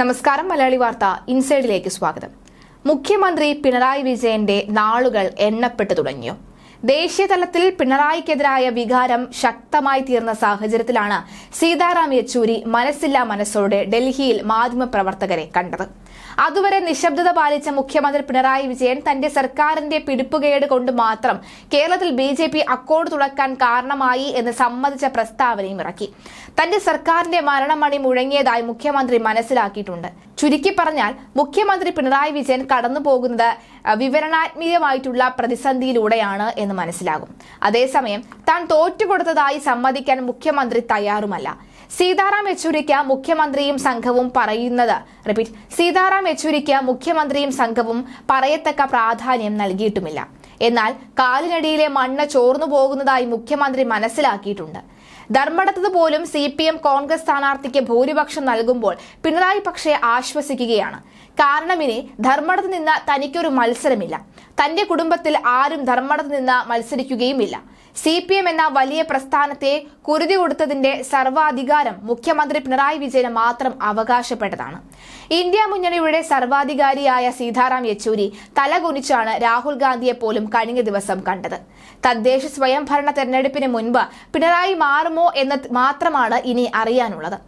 നമസ്കാരം മലയാളി വാർത്ത ഇൻസൈഡിലേക്ക് സ്വാഗതം. മുഖ്യമന്ത്രി പിണറായി വിജയന്റെ നാളുകൾ എണ്ണപ്പെട്ടു തുടങ്ങിയോ? ദേശീയ തലത്തിൽ പിണറായിക്കെതിരായ വികാരം ശക്തമായി തീർന്ന സാഹചര്യത്തിലാണ് സീതാറാം യെച്ചൂരി മനസ്സില്ലാ മനസ്സോടെ ഡൽഹിയിൽ മാധ്യമപ്രവർത്തകരെ കണ്ടത്. അതുവരെ നിശബ്ദത പാലിച്ച മുഖ്യമന്ത്രി പിണറായി വിജയൻ തന്റെ സർക്കാരിന്റെ പിടിപ്പുകേട് കൊണ്ട് മാത്രം കേരളത്തിൽ ബി ജെ പി അക്കൗണ്ട് തുറക്കാൻ കാരണമായി എന്ന് സമ്മതിച്ച പ്രസ്താവനയും ഇറക്കി. തന്റെ സർക്കാരിന്റെ മരണമണി മുഴങ്ങിയതായി മുഖ്യമന്ത്രി മനസ്സിലാക്കിയിട്ടുണ്ട്. ചുരുക്കി പറഞ്ഞാൽ മുഖ്യമന്ത്രി പിണറായി വിജയൻ കടന്നുപോകുന്നത് വിവരണാത്മീയമായിട്ടുള്ള പ്രതിസന്ധിയിലൂടെയാണ് എന്ന് മനസ്സിലാകും. അതേസമയം താൻ തോറ്റുകൊടുത്തതായി സമ്മതിക്കാൻ മുഖ്യമന്ത്രി തയ്യാറുമല്ല. സീതാറാം യെച്ചൂരിക്ക് മുഖ്യമന്ത്രിയും സംഘവും പറയുന്നത്. റിപ്പീറ്റ്. സീതാറാം യെച്ചൂരിക്ക് മുഖ്യമന്ത്രിയും സംഘവും പറയത്തക്ക പ്രാധാന്യം നൽകിയിട്ടുമില്ല. എന്നാൽ കാലിനടിയിലെ മണ്ണ് ചോർന്നു പോകുന്നതായി മുഖ്യമന്ത്രി മനസ്സിലാക്കിയിട്ടുണ്ട്. ധർമ്മടത്തത് പോലും സി പി എം കോൺഗ്രസ് സ്ഥാനാർത്ഥിക്ക് ഭൂരിപക്ഷം നൽകുമ്പോൾ പിണറായി പക്ഷേ ആശ്വസിക്കുകയാണ്. കാരണം ഇനി ധർമ്മടത്ത് നിന്ന് തനിക്കൊരു മത്സരമില്ല. തന്റെ കുടുംബത്തിൽ ആരും ധർമ്മടത്ത് നിന്ന് മത്സരിക്കുകയുമില്ല. സി പി എം എന്ന വലിയ പ്രസ്ഥാനത്തെ കുരുതി കൊടുത്തതിന്റെ സർവാധികാരം മുഖ്യമന്ത്രി പിണറായി വിജയന് മാത്രം അവകാശപ്പെട്ടതാണ്. ഇന്ത്യ മുന്നണിയുടെ സർവാധികാരിയായ സീതാറാം യെച്ചൂരി തലകുനിച്ചാണ് രാഹുൽ ഗാന്ധിയെ പോലും കഴിഞ്ഞ ദിവസം കണ്ടത്. തദ്ദേശ സ്വയംഭരണ തെരഞ്ഞെടുപ്പിന് മുൻപ് പിണറായി മാറുമോ എന്ന് മാത്രമാണ് ഇനി അറിയാനുള്ളത്.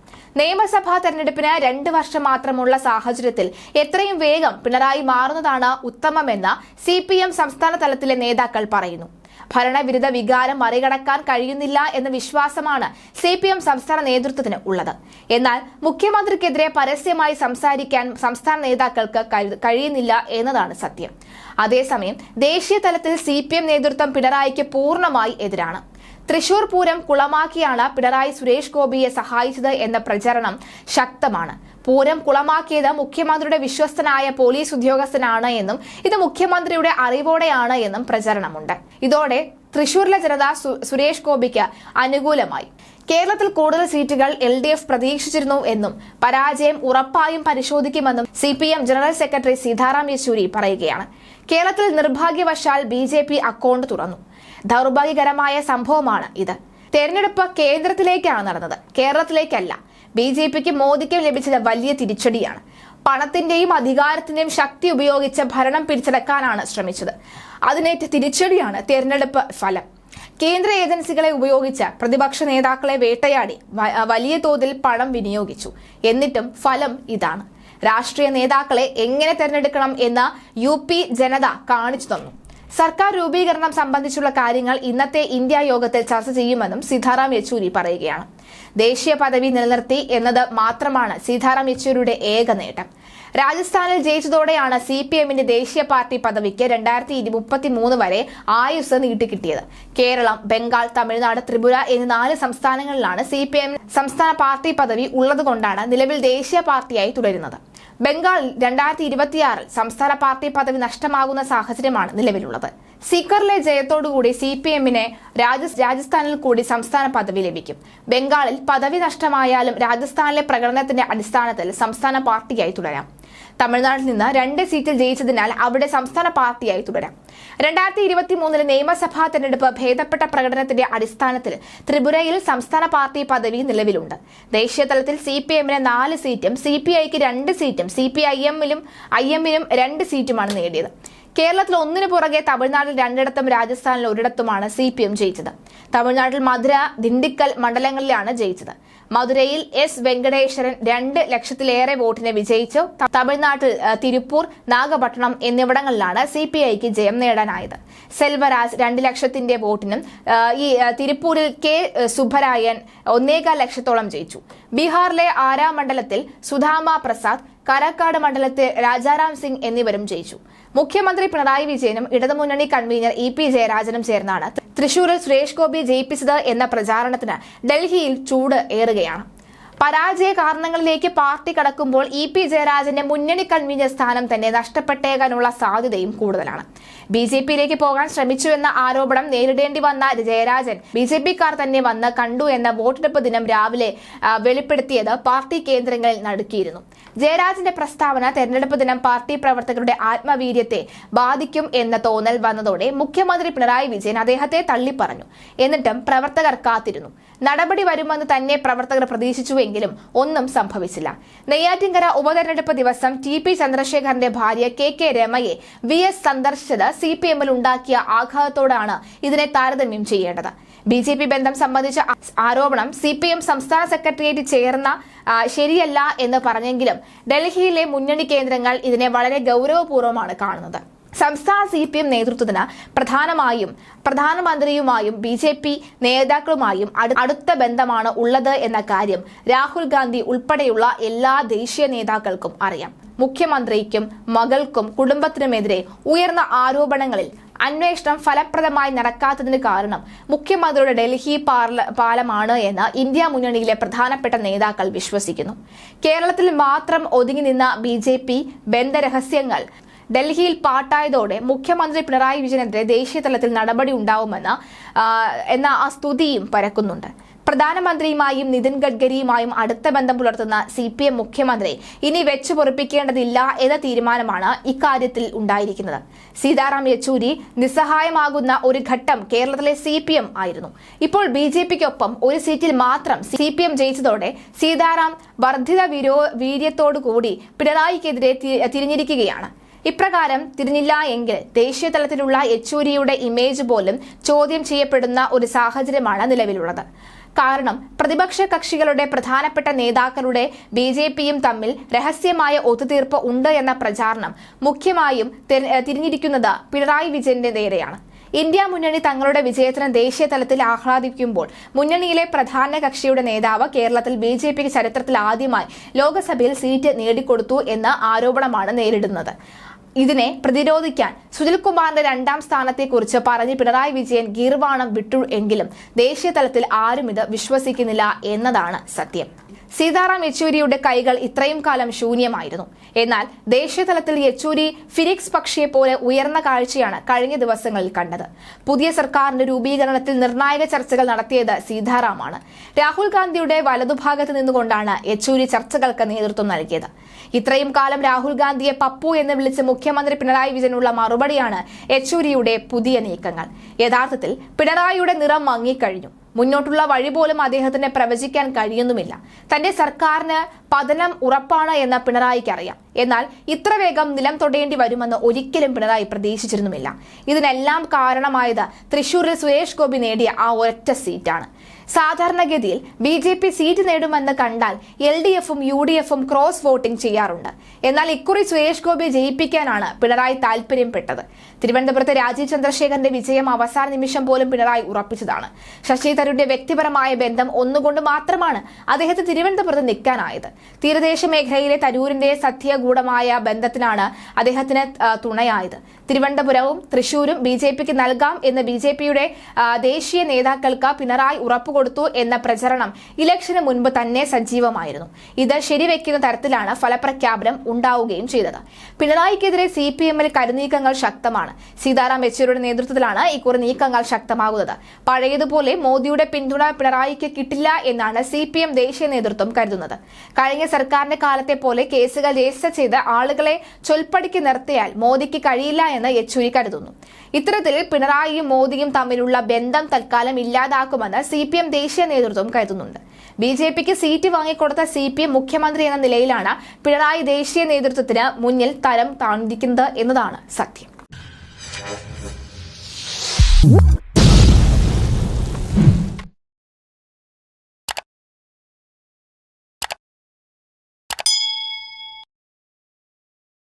നിയമസഭാ തെരഞ്ഞെടുപ്പിന് രണ്ട് വർഷം മാത്രമുള്ള സാഹചര്യത്തിൽ എത്രയും വേഗം പിണറായി മാറുന്നതാണ് ഉത്തമമെന്ന് സി പി എം സംസ്ഥാന തലത്തിലെ നേതാക്കൾ പറയുന്നു. ഭരണവിരുദ്ധ വികാരം മറികടക്കാൻ കഴിയുന്നില്ല എന്ന വിശ്വാസമാണ് സി പി എം സംസ്ഥാന നേതൃത്വത്തിന് ഉള്ളത്. എന്നാൽ മുഖ്യമന്ത്രിക്കെതിരെ പരസ്യമായി സംസാരിക്കാൻ സംസ്ഥാന നേതാക്കൾക്ക് കഴിയുന്നില്ല എന്നതാണ് സത്യം. അതേസമയം ദേശീയ തലത്തിൽ സി നേതൃത്വം പിണറായിക്ക് പൂർണമായി എതിരാണ്. തൃശൂർ പൂരം കുളമാക്കിയാണ് പിണറായി സുരേഷ് ഗോപിയെ സഹായിച്ചത് എന്ന പ്രചരണം ശക്തമാണ്. പൂരം കുളമാക്കിയത് മുഖ്യമന്ത്രിയുടെ വിശ്വസ്തനായ പോലീസ് ഉദ്യോഗസ്ഥനാണ് എന്നും ഇത് മുഖ്യമന്ത്രിയുടെ അറിവോടെയാണ് എന്നും പ്രചരണമുണ്ട്. ഇതോടെ തൃശൂരിലെ ജനത സുരേഷ് ഗോപിക്ക് അനുകൂലമായി. കേരളത്തിൽ കൂടുതൽ സീറ്റുകൾ എൽ ഡി എഫ് പ്രതീക്ഷിച്ചിരുന്നു എന്നും പരാജയം ഉറപ്പായും പരിശോധിക്കുമെന്നും C P M general secretary Sitaram Yechury പറയുകയാണ്. കേരളത്തിൽ നിർഭാഗ്യവശാൽ ബി ജെ പി അക്കൗണ്ട് തുറന്നു. ദൗർഭാഗ്യകരമായ സംഭവമാണ് ഇത്. തെരഞ്ഞെടുപ്പ് കേന്ദ്രത്തിലേക്കാണ് നടന്നത്. കേരളത്തിലേക്കല്ല. ബി ജെ പിക്ക് മോദിക്കും ലഭിച്ചത് വലിയ തിരിച്ചടിയാണ്. പണത്തിന്റെയും അധികാരത്തിന്റെയും ശക്തി ഉപയോഗിച്ച് ഭരണം പിടിച്ചെടുക്കാനാണ് ശ്രമിച്ചത്. അതിനേറ്റ തിരിച്ചടിയാണ് തെരഞ്ഞെടുപ്പ് ഫലം. കേന്ദ്ര ഏജൻസികളെ ഉപയോഗിച്ച് പ്രതിപക്ഷ നേതാക്കളെ വേട്ടയാടി വലിയ തോതിൽ പണം വിനിയോഗിച്ചു. എന്നിട്ടും ഫലം ഇതാണ്. രാഷ്ട്രീയ നേതാക്കളെ എങ്ങനെ തെരഞ്ഞെടുക്കണം എന്ന് യു ജനത കാണിച്ചു തന്നു. സർക്കാർ രൂപീകരണം സംബന്ധിച്ചുള്ള കാര്യങ്ങൾ ഇന്നത്തെ ഇന്ത്യ യോഗത്തിൽ ചർച്ച ചെയ്യുമെന്നും സീതാറാം യെച്ചൂരി പറയുകയാണ്. ദേശീയ പദവി നിലനിർത്തി എന്നത് മാത്രമാണ് സീതാറാം യെച്ചൂരിയുടെ ഏക നേട്ടം. രാജസ്ഥാനിൽ ജയിച്ചതോടെയാണ് സി പി എമ്മിന്റെ ദേശീയ പാർട്ടി പദവിക്ക് രണ്ടായിരത്തി മുപ്പത്തി മൂന്ന് വരെ ആയുസ് നീട്ടിക്കിട്ടിയത്. കേരളം ബംഗാൾ തമിഴ്നാട് ത്രിപുര എന്നീ നാല് സംസ്ഥാനങ്ങളിലാണ് സി പി എം സംസ്ഥാന പാർട്ടി പദവി ഉള്ളതുകൊണ്ടാണ് നിലവിൽ ദേശീയ പാർട്ടിയായി തുടരുന്നത്. ബംഗാളിൽ രണ്ടായിരത്തി ഇരുപത്തിയാറിൽ സംസ്ഥാന പാർട്ടി പദവി നഷ്ടമാകുന്ന സാഹചര്യമാണ് നിലവിലുള്ളത്. സീക്കറിലെ ജയത്തോടുകൂടി സി പി എമ്മിന് രാജസ്ഥാനിൽ കൂടി സംസ്ഥാന പദവി ലഭിക്കും. ബംഗാളിൽ പദവി നഷ്ടമായാലും രാജസ്ഥാനിലെ പ്രകടനത്തിന്റെ അടിസ്ഥാനത്തിൽ സംസ്ഥാന പാർട്ടിയായി തുടരാം. തമിഴ്നാട്ടിൽ നിന്ന് രണ്ട് സീറ്റിൽ ജയിച്ചതിനാൽ അവിടെ സംസ്ഥാന പാർട്ടിയായി തുടരാം. രണ്ടായിരത്തി ഇരുപത്തി മൂന്നിലെ നിയമസഭാ തെരഞ്ഞെടുപ്പ് ഭേദപ്പെട്ട പ്രകടനത്തിന്റെ അടിസ്ഥാനത്തിൽ ത്രിപുരയിൽ സംസ്ഥാന പാർട്ടി പദവി നിലവിലുണ്ട്. ദേശീയ തലത്തിൽ സി പി എമ്മിന് നാല് സീറ്റും സി പി ഐക്ക് രണ്ട് സീറ്റും സി പി ഐ എമ്മിലും ഐ എമ്മിനും രണ്ട് സീറ്റുമാണ് നേടിയത്. കേരളത്തിൽ ഒന്നിനു പുറകെ തമിഴ്നാട്ടിൽ രണ്ടിടത്തും രാജസ്ഥാനിൽ ഒരിടത്തുമാണ് സി പി എം ജയിച്ചത്. തമിഴ്നാട്ടിൽ മധുര ദിണ്ടിക്കൽ മണ്ഡലങ്ങളിലാണ് ജയിച്ചത്. മധുരയിൽ എസ് വെങ്കടേശ്വരൻ രണ്ട് ലക്ഷത്തിലേറെ വോട്ടിന് വിജയിച്ചു. തമിഴ്നാട്ടിൽ തിരുപ്പൂർ നാഗപട്ടണം എന്നിവിടങ്ങളിലാണ് സി പി ഐക്ക് ജയം നേടാനായത്. സെൽവരാജ് രണ്ട് ലക്ഷത്തിന്റെ വോട്ടിനും ഈ തിരുപ്പൂരിൽ കെ സുബരായൻ ഒന്നേകാൽ ലക്ഷത്തോളം ജയിച്ചു. ബീഹാറിലെ ആരാ മണ്ഡലത്തിൽ സുധാമ പ്രസാദ് കാരാക്കാട് മണ്ഡലത്തിൽ രാജാറാം സിംഗ് എന്നിവരും ജയിച്ചു. മുഖ്യമന്ത്രി പിണറായി വിജയനും ഇടതുമുന്നണി കൺവീനർ ഇ പി ജയരാജനും ചേർന്നാണ് തൃശൂരിൽ സുരേഷ് ഗോപിയെ ജയിപ്പിച്ചത് എന്ന പ്രചാരണത്തിന് ഡൽഹിയിൽ ചൂട് ഏറുകയാണ്. പരാജയ കാരണങ്ങളിലേക്ക് പാർട്ടി കടക്കുമ്പോൾ ഇ പി ജയരാജന്റെ മുന്നണി കൺവീനർ സ്ഥാനം തന്നെ നഷ്ടപ്പെട്ടേക്കാനുള്ള സാധ്യതയും കൂടുതലാണ്. ബി ജെ പിയിലേക്ക് പോകാൻ ശ്രമിച്ചു എന്ന ആരോപണം നേരിടേണ്ടി വന്ന ജയരാജൻ. ബി ജെ പിക്കാർ തന്നെ വന്ന് കണ്ടു എന്ന വോട്ടെടുപ്പ് ദിനം രാവിലെ വെളിപ്പെടുത്തിയത് പാർട്ടി കേന്ദ്രങ്ങളിൽ നടക്കിയിരുന്നു. ജയരാജന്റെ പ്രസ്താവന തെരഞ്ഞെടുപ്പ് ദിനം പാർട്ടി പ്രവർത്തകരുടെ ആത്മവീര്യത്തെ ബാധിക്കും എന്ന തോന്നൽ വന്നതോടെ മുഖ്യമന്ത്രി പിണറായി വിജയൻ അദ്ദേഹത്തെ തള്ളിപ്പറഞ്ഞു. എന്നിട്ടും പ്രവർത്തകർ കാത്തിരുന്നു. നടപടി വരുമെന്ന് തന്നെ പ്രവർത്തകർ പ്രതീക്ഷിച്ചുവെങ്കിലും ഒന്നും സംഭവിച്ചില്ല. നെയ്യാറ്റിൻകര ഉപതെരഞ്ഞെടുപ്പ് ദിവസം ടി പി ചന്ദ്രശേഖരന്റെ ഭാര്യ കെ കെ രമയെ വി എസ് സന്ദർശിച്ചത് സി പി എമ്മിൽ ഉണ്ടാക്കിയ ആഘാതത്തോടാണ് ഇതിനെ താരതമ്യം ചെയ്യേണ്ടത്. ബി ജെ പി ബന്ധം സംബന്ധിച്ച ആരോപണം സി പി എം സംസ്ഥാന സെക്രട്ടേറിയറ്റ് ചേർന്ന ശരിയല്ല എന്ന് പറഞ്ഞെങ്കിലും ഡൽഹിയിലെ മുന്നണി കേന്ദ്രങ്ങൾ ഇതിനെ വളരെ ഗൗരവപൂർവമാണ് കാണുന്നത്. സംസ്ഥാന സി പി എം നേതൃത്വത്തിന് പ്രധാനമായും പ്രധാനമന്ത്രിയുമായും ബി ജെ പി നേതാക്കളുമായും അടുത്ത ബന്ധമാണ് ഉള്ളത് എന്ന കാര്യം രാഹുൽ ഗാന്ധി ഉൾപ്പെടെയുള്ള എല്ലാ ദേശീയ നേതാക്കൾക്കും അറിയാം. മുഖ്യമന്ത്രിക്കും മകൾക്കും കുടുംബത്തിനുമെതിരെ ഉയർന്ന ആരോപണങ്ങളിൽ അന്വേഷണം ഫലപ്രദമായി നടക്കാത്തതിന് കാരണം മുഖ്യമന്ത്രിയുടെ ഡൽഹി പാലമാണ് എന്ന് ഇന്ത്യ മുന്നണിയിലെ പ്രധാനപ്പെട്ട നേതാക്കൾ വിശ്വസിക്കുന്നു. കേരളത്തിൽ മാത്രം ഒതുങ്ങി നിന്ന ബി ജെ പി ബന്ധരഹസ്യങ്ങൾ ഡൽഹിയിൽ പാട്ടായതോടെ മുഖ്യമന്ത്രി പിണറായി വിജയനെതിരെ ദേശീയ തലത്തിൽ നടപടി ഉണ്ടാവുമെന്ന എന്ന ആ സ്തുതിയും പരക്കുന്നുണ്ട്. പ്രധാനമന്ത്രിയുമായും നിതിൻ ഗഡ്കരിയുമായും അടുത്ത ബന്ധം പുലർത്തുന്ന സി പി എം മുഖ്യമന്ത്രി ഇനി വെച്ചു പൊറിപ്പിക്കേണ്ടതില്ല എന്ന തീരുമാനമാണ് ഇക്കാര്യത്തിൽ ഉണ്ടായിരിക്കുന്നത്. സീതാറാം യെച്ചൂരി നിസ്സഹായമാകുന്ന ഒരു ഘട്ടം കേരളത്തിലെ സി പി എം ആയിരുന്നു. ഇപ്പോൾ ബി ജെ പിക്കൊപ്പം ഒരു സീറ്റിൽ മാത്രം സി പി എം ജയിച്ചതോടെ സീതാറാം വർദ്ധിത വിരോ വീര്യത്തോടുകൂടി പിണറായിക്കെതിരെ തിരിഞ്ഞിരിക്കുകയാണ്. ഇപ്രകാരം തിരിഞ്ഞില്ല എങ്കിൽ ദേശീയ തലത്തിലുള്ള യെച്ചൂരിയുടെ ഇമേജ് പോലും ചോദ്യം ചെയ്യപ്പെടുന്ന ഒരു സാഹചര്യമാണ് നിലവിലുള്ളത്. കാരണം പ്രതിപക്ഷ കക്ഷികളുടെ പ്രധാനപ്പെട്ട നേതാക്കളുടെ ബി ജെ പിയും തമ്മിൽ രഹസ്യമായ ഒത്തുതീർപ്പ് ഉണ്ട് എന്ന പ്രചാരണം മുഖ്യമായും തിര- തിരിഞ്ഞിരിക്കുന്നത് പിണറായി വിജയന്റെ നേരെയാണ്. ഇന്ത്യ മുന്നണി തങ്ങളുടെ വിജയത്തിന് ദേശീയ തലത്തിൽ ആഹ്ലാദിക്കുമ്പോൾ മുന്നണിയിലെ പ്രധാന കക്ഷിയുടെ നേതാവ് കേരളത്തിൽ ബി ജെ പിക്ക് ചരിത്രത്തിൽ ആദ്യമായി ലോക്സഭയിൽ സീറ്റ് നേടിക്കൊടുത്തു എന്ന ആരോപണമാണ് നേരിടുന്നത്. ഇതിനെ പ്രതിരോധിക്കാൻ സുനിൽകുമാറിന്റെ രണ്ടാം സ്ഥാനത്തെക്കുറിച്ച് പറഞ്ഞ് പിണറായി വിജയൻ ഗീർവാണം വിട്ടു എങ്കിലും ദേശീയ തലത്തിൽ ആരും ഇത് വിശ്വസിക്കുന്നില്ല എന്നതാണ് സത്യം. സീതാറാം യെച്ചൂരിയുടെ കൈകൾ ഇത്രയും കാലം ശൂന്യമായിരുന്നു. എന്നാൽ ദേശീയ തലത്തിൽ യെച്ചൂരി ഫിനിക്സ് പക്ഷിയെ പോലെ ഉയർന്ന കാഴ്ചയാണ് കഴിഞ്ഞ ദിവസങ്ങളിൽ കണ്ടത്. പുതിയ സർക്കാരിന്റെ രൂപീകരണത്തിൽ നിർണായക ചർച്ചകൾ നടത്തിയത് സീതാറാമാണ്. രാഹുൽ ഗാന്ധിയുടെ വലതുഭാഗത്ത് നിന്നുകൊണ്ടാണ് യെച്ചൂരി ചർച്ചകൾക്ക് നേതൃത്വം നൽകിയത്. ഇത്രയും കാലം രാഹുൽ ഗാന്ധിയെ പപ്പു എന്ന് വിളിച്ച് മുഖ്യമന്ത്രി പിണറായി വിജയനുള്ള മറുപടിയാണ് യെച്ചൂരിയുടെ പുതിയ നീക്കങ്ങൾ. യഥാർത്ഥത്തിൽ പിണറായിയുടെ നിറം മങ്ങിക്കഴിഞ്ഞു. മുന്നോട്ടുള്ള വഴി പോലും അദ്ദേഹത്തിന് പ്രവചിക്കാൻ കഴിയുന്നുമില്ല. തന്റെ സർക്കാരിന് പതനം ഉറപ്പാണ് എന്ന് പിണറായിക്ക് അറിയാം. എന്നാൽ ഇത്ര വേഗം നിലം തൊടേണ്ടി വരുമെന്ന് ഒരിക്കലും പിണറായി പ്രതീക്ഷിച്ചിരുന്നുമില്ല. ഇതിനെല്ലാം കാരണമായത് തൃശൂരിൽ സുരേഷ് ഗോപി നേടിയ ആ ഒരൊറ്റ സീറ്റാണ്. സാധാരണഗതിയിൽ ബി ജെ പി സീറ്റ് നേടുമെന്ന് കണ്ടാൽ എൽ ഡി എഫും യു ഡി എഫും ക്രോസ് വോട്ടിംഗ് ചെയ്യാറുണ്ട്. എന്നാൽ ഇക്കുറി സുരേഷ് ഗോപിയെ ജയിപ്പിക്കാനാണ് പിണറായി താൽപര്യപ്പെട്ടത് തിരുവനന്തപുരത്ത് രാജീവ് ചന്ദ്രശേഖരന്റെ വിജയം അവസാന നിമിഷം പോലും പിണറായി ഉറപ്പിച്ചതാണ്. ശശി തരൂരിന്റെ വ്യക്തിപരമായ ബന്ധം ഒന്നുകൊണ്ട് മാത്രമാണ് അദ്ദേഹത്തെ തിരുവനന്തപുരത്ത് നിൽക്കാനായത്. തീരദേശ മേഖലയിലെ തരൂരിന്റെ സത്യഗൂഢമായ ബന്ധത്തിനാണ് അദ്ദേഹത്തിന് തുണയായത്. തിരുവനന്തപുരവും തൃശൂരും ബി ജെ പിക്ക് നൽകാം എന്ന് ബി ജെ പിയുടെ ദേശീയ നേതാക്കൾക്ക് പിണറായി ഉറപ്പുകൊടുത്തു എന്ന പ്രചരണം ഇലക്ഷന് മുൻപ് തന്നെ സജീവമായിരുന്നു. ഇത് ശരിവെക്കുന്ന തരത്തിലാണ് ഫലപ്രഖ്യാപനം ഉണ്ടാവുകയും ചെയ്തത്. പിണറായിക്കെതിരെ സി പി എമ്മിൽ കരുനീക്കങ്ങൾ ശക്തമാണ്. സീതാറാം യെച്ചൂരിയുടെ നേതൃത്വത്തിലാണ് ഇക്കുറി നീക്കങ്ങൾ ശക്തമാകുന്നത്. പഴയതുപോലെ മോദിയുടെ പിന്തുണ പിണറായിക്ക് കിട്ടില്ല എന്നാണ് സി ദേശീയ നേതൃത്വം കരുതുന്നത്. കഴിഞ്ഞ സർക്കാരിന്റെ കാലത്തെ പോലെ കേസുകൾ രജിസ്റ്റർ ചെയ്ത് ആളുകളെ ചൊൽപ്പടിക്ക് നിർത്തിയാൽ മോദിക്ക് കഴിയില്ല എന്ന് യെച്ചൂരി കരുതുന്നു. ഇത്തരത്തിൽ പിണറായിയും മോദിയും തമ്മിലുള്ള ബന്ധം തൽക്കാലം ഇല്ലാതാക്കുമെന്ന് സി പി എം ദേശീയ നേതൃത്വം കരുതുന്നുണ്ട്. ബി ജെ പിക്ക് സീറ്റ് വാങ്ങിക്കൊടുത്ത സി പി എം മുഖ്യമന്ത്രി എന്ന നിലയിലാണ് പിണറായി ദേശീയ നേതൃത്വത്തിന് മുന്നിൽ തരം താഴ്ന്നിരിക്കുന്നത് എന്നതാണ് സത്യം.